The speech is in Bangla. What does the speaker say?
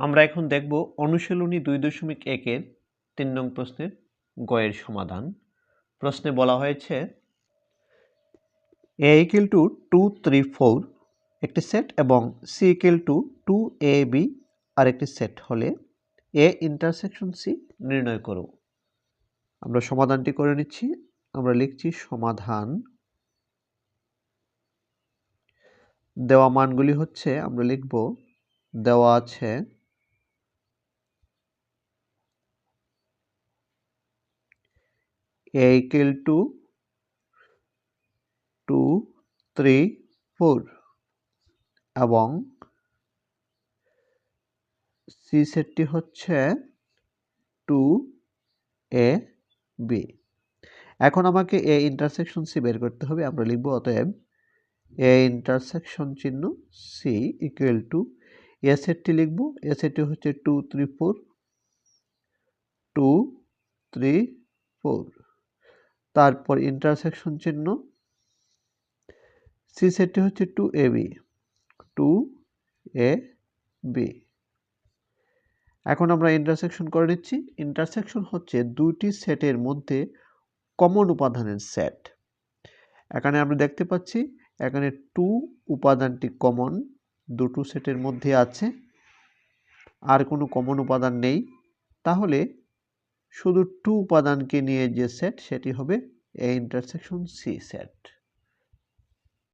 আমরা এখন দেখব অনুশীলনী দুই দশমিক একের তিন নং প্রশ্নের গয়ের সমাধান। প্রশ্নে বলা হয়েছে A equal to two three four একটি সেট এবং C equal to two A B আরেকটি সেট হলে এ ইন্টারসেকশন সি নির্ণয় করো। আমরা সমাধানটি করে নিচ্ছি। আমরা লিখছি সমাধান। দেওয়া মানগুলি হচ্ছে, আমরা লিখব দেওয়া আছে a equal to 2 3 4 এবং সি সেটটি হচ্ছে 2 এ বি এখন আমাকে এ ইন্টারসেকশন সি বের করতে হবে। আমরা লিখব অতএব এ ইন্টারসেকশন চিহ্ন সি ইকুয়াল টু এ সেটটি লিখব। এ সেটটি হচ্ছে two three four two three four তারপর ইন্টারসেকশন চিহ্ন সি সেটটি হচ্ছে two A B two A B এখন আমরা ইন্টারসেকশন করে নিচ্ছি। ইন্টারসেকশন হচ্ছে দুটি সেটের মধ্যে কমন উপাদানের সেট এখানে আমরা দেখতে পাচ্ছি, এখানে টু উপাদানটি কমন দুটো সেটের মধ্যে আছে। আর কোনো কমন উপাদান নেই। তাহলে শুধু টু উপাদানকে নিয়ে যে সেট সেটি হবে এ ইন্টারসেকশন সি সেট